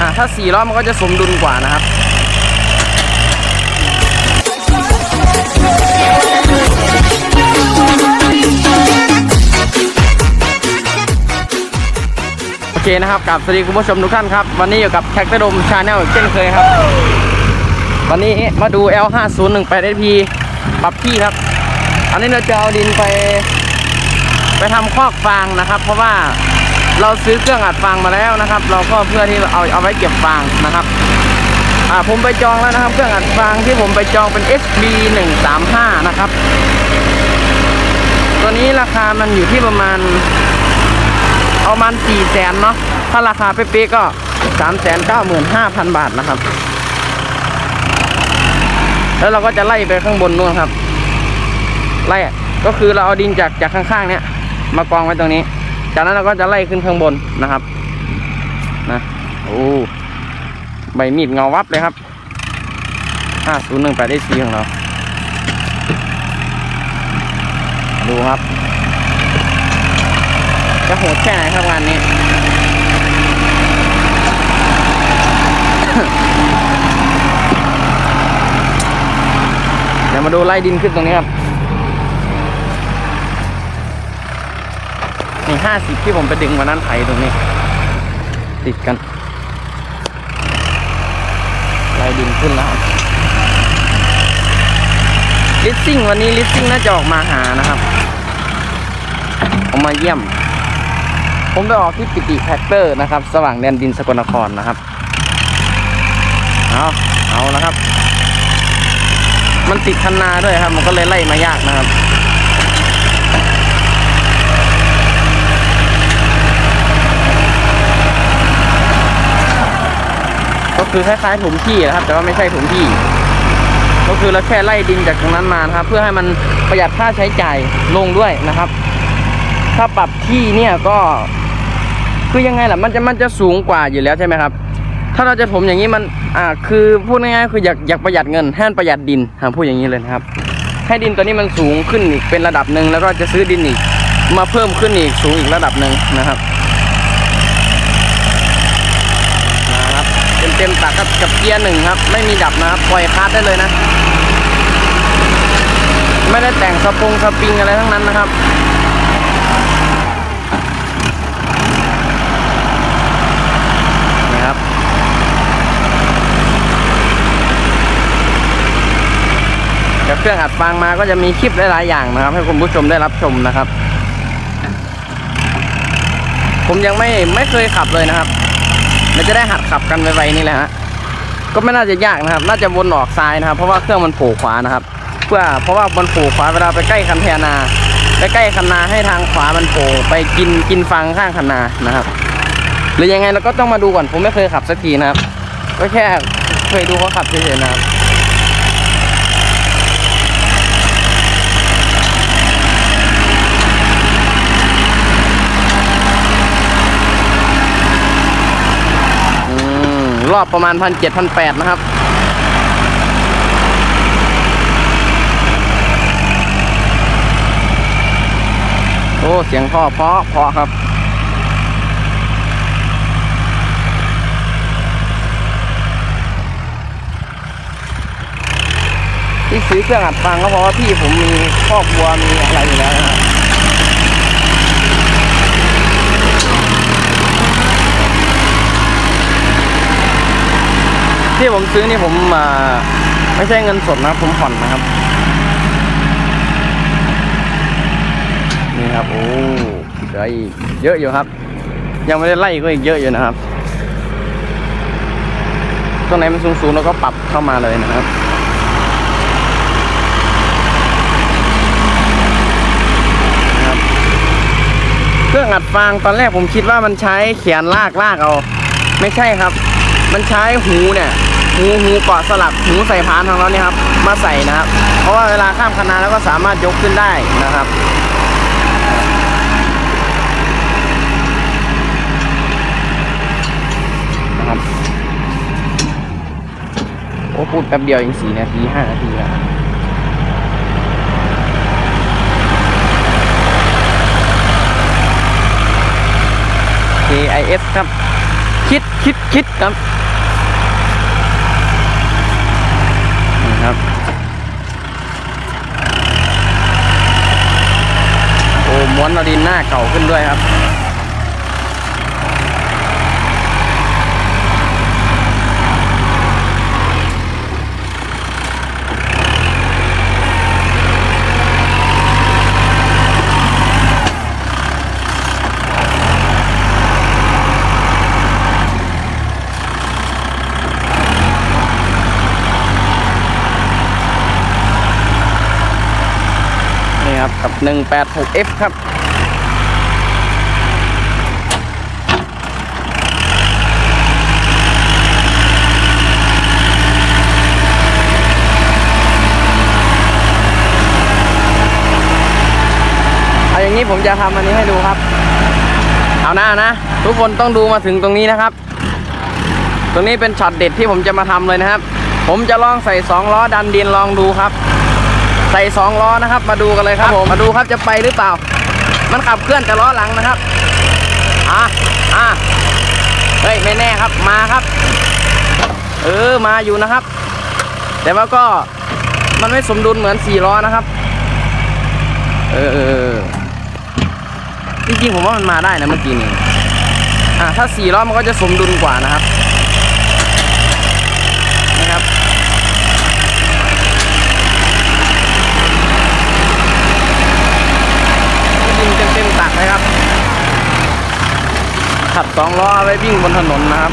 อ่าถ้าสี่ล้อมันก็จะสมดุลกว่านะครับโอเคนะครับกับสวัสดีคุณผู้ชมทุกท่านครับ วันนี้อยู่กับแท็กเตอร์ดมชาแนลเช่นเคยครับ วันนี้มาดู L5018SP ปรับที่ครับ อันนี้เราจะเอาดินไป ไปทำคอกฟางนะครับ เพราะว่า เราซื้อเครื่องอัดฟางมาแล้วนะครับ เราก็เพื่อที่เอาเอาไว้เก็บฟางนะครับอ่าผมไปจองแล้วนะครับ เครื่องอัดฟางที่ผมไปจองเป็น SB 135นะครับ ตัวนี้ราคามันอยู่ที่ประมาณเอามันสี่แสนเนาะถ้าราคาเป๊ะๆก็สามแสนเก้าหมื่นห้าพันบาทนะครับ แล้วเราก็จะไล่ไปข้างบนนู่นครับ ไล่ก็คือเราเอาดินจากจากข้างๆ เนี้ยมากองไว้ตรงนี้ จากนั้นเราก็จะไล่ขึ้นข้างบนนะครับนะโอ้ใบมีดเงาวับเลยครับ5018ได้ซีของเราดูครับ จะโหดแค่ไหนครับงานนี้ เดี๋ยวมาดูไล่ดินขึ้นตรงนี้ครับ นี่ห้าสิบที่ผมไปดึงวันนั้นไถตรงนี้ ติดกันไล่ดินขึ้นแล้วลิสซิ่งวันนี้ลิสซิ่งน่าจะออกมาหานะครับออกมาเยี่ยม ผมไปออกที่ปิติแพคเตอร์นะครับ สว่างแดนดินสกลนครนะครับ เอาเอานะครับ มันติดคันนาด้วยครับ มันก็เลยไล่มายากนะครับ คือคล้ายๆถมที่นะครับ แต่ว่าไม่ใช่ถมที่ ก็คือเราแค่ไล่ดินจากตรงนั้นมานครับ เพื่อให้มันประหยัดค่าใช้จ่ายลงด้วยนะครับ ถ้าปรับที่เนี่ยก็ คือยังไงล่ะมันจะมันจะสูงกว่าอยู่แล้วใช่ไหมครับ ถ้าเราจะถมอย่างนี้มันอ่าคือพูดง่ายๆคืออยากอยากประหยัดเงินให้มันประหยัดดินหาพูดอย่างนี้เลยนะครับ ให้ดินตัวนี้มันสูงขึ้นอีกเป็นระดับหนึ่งแล้วก็จะซื้อดินอีกมาเพิ่มขึ้นอีกสูงอีกระดับหนึ่งนะครับ เต็มตักครับกับเกียร์หนึ่งครับ ไม่มีดับนะครับปล่อยคาร์ดได้เลยนะ ไม่ได้แต่งสปงสปริงอะไรทั้งนั้นนะครับนี่ครับ กับเครื่องอัดฟางมาก็จะมีคลิปหลายๆอย่างนะครับ ให้คุณผู้ชมได้รับชมนะครับ ผมยังไม่ไม่เคยขับเลยนะครับ เดี๋ยวจะได้หัดขับกันไวๆนี่แหละฮะก็ไม่น่าจะยากนะครับ น่าจะวนออกซ้ายนะครับ เพราะว่าเครื่องมันโผล่ขวานะครับ เพื่อเพราะว่ามันโผล่ขวาเวลาไปใกล้คันแทนาไปใกล้คันนาให้ทางขวามันโผล่ไปกินกินฟางข้างคันนานะครับ หรือยังไงเราก็ต้องมาดูก่อนผมไม่เคยขับสักทีนะครับ ก็แค่เคยดูเขาขับเฉยๆนะครับ รอบประมาณพันเจ็ดพันแปดนะครับ โอ้ เสียงท่อเพาะเพาะครับที่ซื้อเครื่องอัดฟังก็เพราะว่าพี่ผมมีครอบครัวมีอะไรอยู่แล้วนะครับ ที่ผมซื้อนี่ผมอ่าไม่ใช่เงินสดนะผมผ่อนนะครับ นี่ครับโอ้เหลืออีกเยอะอยู่ครับ ยังไม่ได้ไล่ก็อีกเยอะอยู่นะครับตรงไหนมันสูงๆเราก็ปรับเข้ามาเลยนะครับนะครับเครื่องอัดฟางตอนแรกผมคิดว่ามันใช้เขียนลากลากเอา ไม่ใช่ครับ มันใช้หูเนี่ยหูหูเกาะสลักหูใส่พานของเราเนี่ยครับ มาใส่นะครับ เพราะว่าเวลาข้ามคณะแล้วก็สามารถยกขึ้นได้นะครับนะครับโอ้พูดแป๊บเดียวเองสี่นาทีห้านาทีแล้ว KIS ครับ คิดคิดคิดครับนี่ครับ โอ้ ม้วนเอาดินหน้าเก่าขึ้นด้วยครับ ครับกับ 186F ครับเอาอย่างนี้ผมจะทำอันนี้ให้ดูครับ เอาหน้านะ ทุกคนต้องดูมาถึงตรงนี้นะครับ ตรงนี้เป็นช็อตเด็ดที่ผมจะมาทำเลยนะครับ ผมจะลองใส่สองล้อดันดินลองดูครับ ใส่สองล้อนะครับ มาดูกันเลยครับผมมาดูครับจะไปหรือเปล่า มันขับเคลื่อนแต่ล้อหลังนะครับอะอะเฮ้ยไม่แน่ครับมาครับ เออมาอยู่นะครับ แต่ว่าก็มันไม่สมดุลเหมือนสี่ล้อนะครับ เออเออเออจริงๆผมว่ามันมาได้นะเมื่อกี้นี้อะถ้าสี่ล้อมันก็จะสมดุลกว่านะครับนะครับ ยิง เต็มๆตักเลยครับขับสองล้อเอาไว้วิ่งบนถนนนะครับ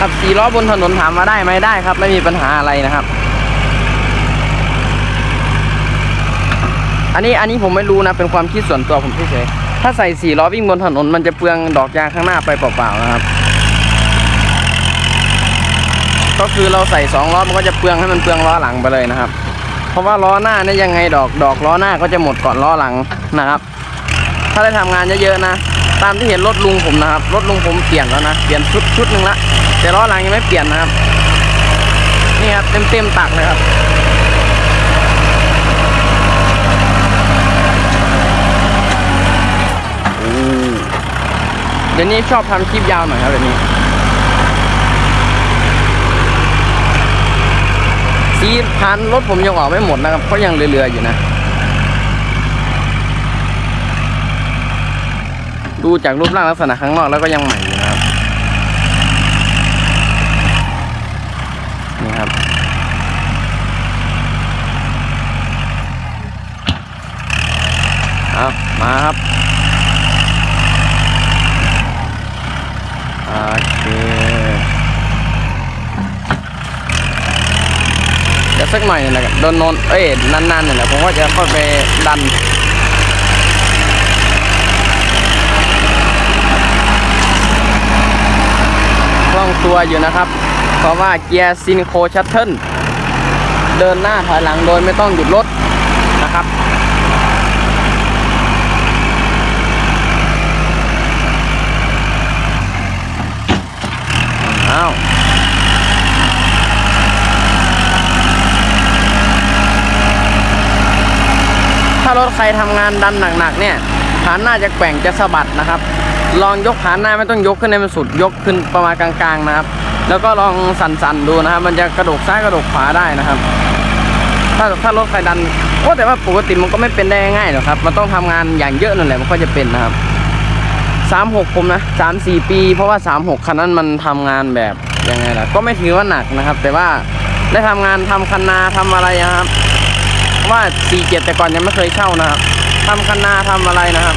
ขับสี่ล้อบนถนนถามมาได้ไหมได้ครับ ไม่มีปัญหาอะไรนะครับ อันนี้อันนี้ผมไม่รู้นะเป็นความคิดส่วนตัวผมเฉยๆถ้าใส่สี่ล้อวิ่งบนถนนมันจะเปลืองดอกยางข้างหน้าไปเปล่าๆนะครับ ก็คือเราใส่สองล้อมันก็จะเปลืองให้มันเปลืองล้อหลังไปเลยนะครับ เพราะว่าล้อหน้าเนี่ยยังไงดอกดอกล้อหน้าก็จะหมดก่อนล้อหลังนะครับ ถ้าได้ทำงานเยอะๆนะ ตามที่เห็นรถลุงผมนะครับ รถลุงผมเปลี่ยนแล้วนะ เปลี่ยนชุดชุดหนึ่งละ แต่ล้อหลังยังไม่เปลี่ยนนะครับ นี่ครับเต็มเต็มๆตักเลยครับเดี๋ยวนี้ชอบทำคลิปยาวหน่อยครับเดี๋ยวนี้ สีพันรถผมยังออกไม่หมดนะครับเพราะยังเรือๆอยู่นะ ดูจากรูปร่างลักษณะข้างนอกแล้วก็ยังใหม่อยู่นะครับ นี่ครับ เอามาครับโอเคเดี๋ยวสักหน่อยนะครับโดนนนเอ้ยนานๆนี่แหละผมก็จะเข้าไปดัน คล่อง ตัวอยู่นะครับ เพราะว่าเกียร์ซินโคชัตเทิลเดินหน้าถอยหลังโดยไม่ต้องหยุดรถนะครับอ้าวถ้ารถใครทำงานดันหนักๆเนี่ยฐานหน้าจะแกว่งจะสะบัดนะครับ ลองยกฐานหน้าไม่ต้องยกขึ้นในมันสุดยกขึ้นประมาณกลางๆนะครับ แล้วก็ลองสั่นๆดูนะครับ มันจะกระดกซ้ายกระดกขวาได้นะครับ ถ้าถ้ารถใครดันโอ้แต่ว่าปกติมันก็ไม่เป็นได้ง่ายหรอกครับ มันต้องทำงานอย่างเยอะนั่นแหละมันก็จะเป็นนะครับสามหกผมนะสามสี่ปี เพราะว่าสามหกคันนั้นมันทำงานแบบยังไงล่ะก็ไม่ถือว่าหนักนะครับ แต่ว่าได้ทำงานทำคันนาทำอะไรนะครับว่าสี่เจ็ดแต่ก่อนยังไม่เคยเช่านะครับทำคันนาทำอะไรนะครับ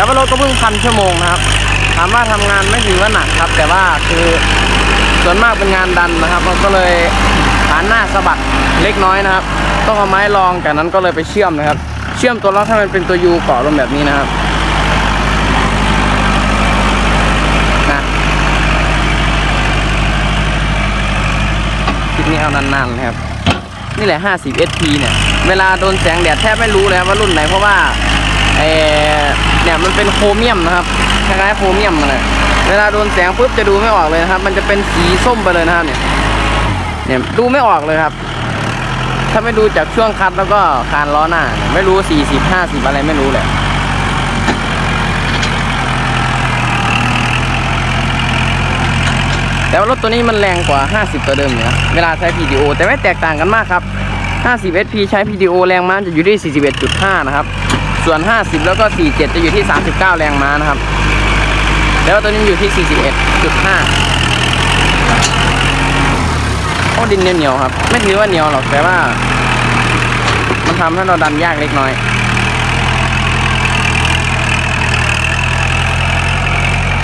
แต่ว่ารถก็เพิ่งพันชั่วโมงนะครับ ถามว่าทำงานไม่ถือว่าหนักครับ แต่ว่าคือส่วนมากเป็นงานดันนะครับมันก็เลยฐานหน้าสะบัดเล็กน้อยนะครับ ต้องเอาไม้รองจากนั้นก็เลยไปเชื่อมนะครับ เชื่อมตัวล็อกให้มันเป็นตัวยูเกาะลงแบบนี้นะครับนะคลิปนี้เอานานๆเลยครับ นี่แหละ 50 SP เนี่ย เวลาโดนแสงแดดแทบไม่รู้เลยว่ารุ่นไหนเพราะว่าเออ เนี่ยมันเป็นโครเมียมนะครับคล้ายๆโครเมียมเลยเวลาโดนแสงปุ๊บจะดูไม่ออกเลยนะครับ มันจะเป็นสีส้มไปเลยนะครับเนี่ยเนี่ยดูไม่ออกเลยครับ ถ้าไม่ดูจากช่วงคัดแล้วก็คานล้อหน้า ไม่รู้40 50อะไรไม่รู้เลยแต่ว่ารถตัวนี้มันแรงกว่า 50 ตัวเดิมอยู่นะเวลาใช้ PDO แต่ไม่แตกต่างกันมากครับ 50 SP ใช้ PDO แรงม้าจะอยู่ที่ 41.5 นะครับ ส่วน 50 แล้วก็ 47 จะอยู่ที่ 39 แรงม้านะครับ แล้วตัวนี้อยู่ที่ 41.5โอ้ดินเหนียวครับ ไม่ถือว่าเหนียวหรอก แต่ว่า มันทำให้เราดันยากเล็กน้อย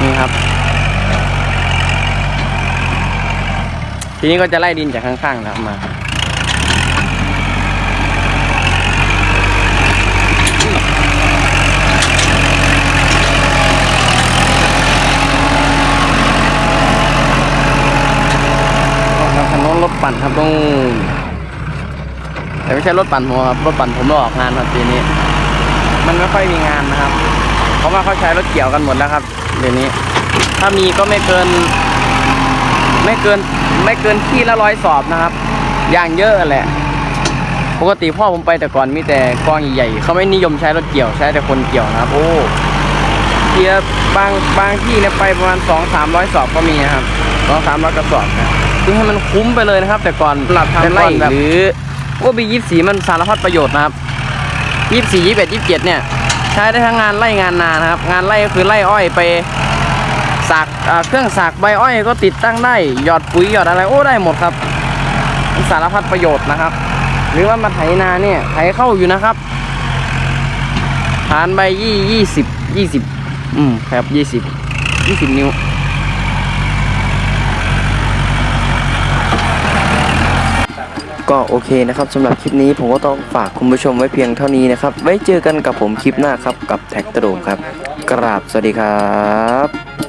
นี่ครับ ทีนี้ก็จะไล่ดินจากข้างๆนะครับมา ครับถนนรถ ปั่นครับตรงแต่ไม่ใช่รถปั่นผมครับรถปั่นผมออกงานครับปีนี้ มันไม่ค่อยมีงานนะครับ เพราะว่าเขาใช้รถเกี่ยวกันหมดแล้วครับเดี๋ยวนี้ ถ้ามีก็ไม่เกิน ไม่เกินไม่เกินที่ละร้อยสอบนะครับ อย่างเยอะแหละ ปกติพ่อผมไปแต่ก่อนมีแต่กองใหญ่ๆเขาไม่นิยมใช้รถเกี่ยวใช้แต่คนเกี่ยวนะครับ โอ้เกียร์บางบางที่เนี่ยไปประมาณสองสามร้อยสอบก็มีนะครับสองสามร้อยกระสอบนะ คือให้มันคุ้มไปเลยนะครับ แต่ก่อนหลับทำไรหรือว่าบียี่สีมันสารพัดประโยชน์นะครับยี่สี่ยี่สิบเอ็ดยี่สิบเจ็ดเนี่ย ใช้ได้ทั้งงานไล่งานนานะครับ งานไล่ก็คือไล่อ้อยไปสักอ่าเครื่องสักใบอ้อยก็ติดตั้งได้หยอดปุ๋ยหยอดอะไรโอ้ได้หมดครับมันสารพัดประโยชน์นะครับ หรือว่ามาไถนาเนี่ยไถเข้าอยู่นะครับฐานใบยี่ยี่สิบยี่สิบอืมครับยี่สิบยี่สิบนิ้ว ก็โอเคนะครับสำหรับคลิปนี้ผมก็ต้องฝากคุณผู้ชมไว้เพียงเท่านี้นะครับ ไว้เจอกันกับผมคลิปหน้าครับกับแท็กตะโดมครับ กราบสวัสดีครับ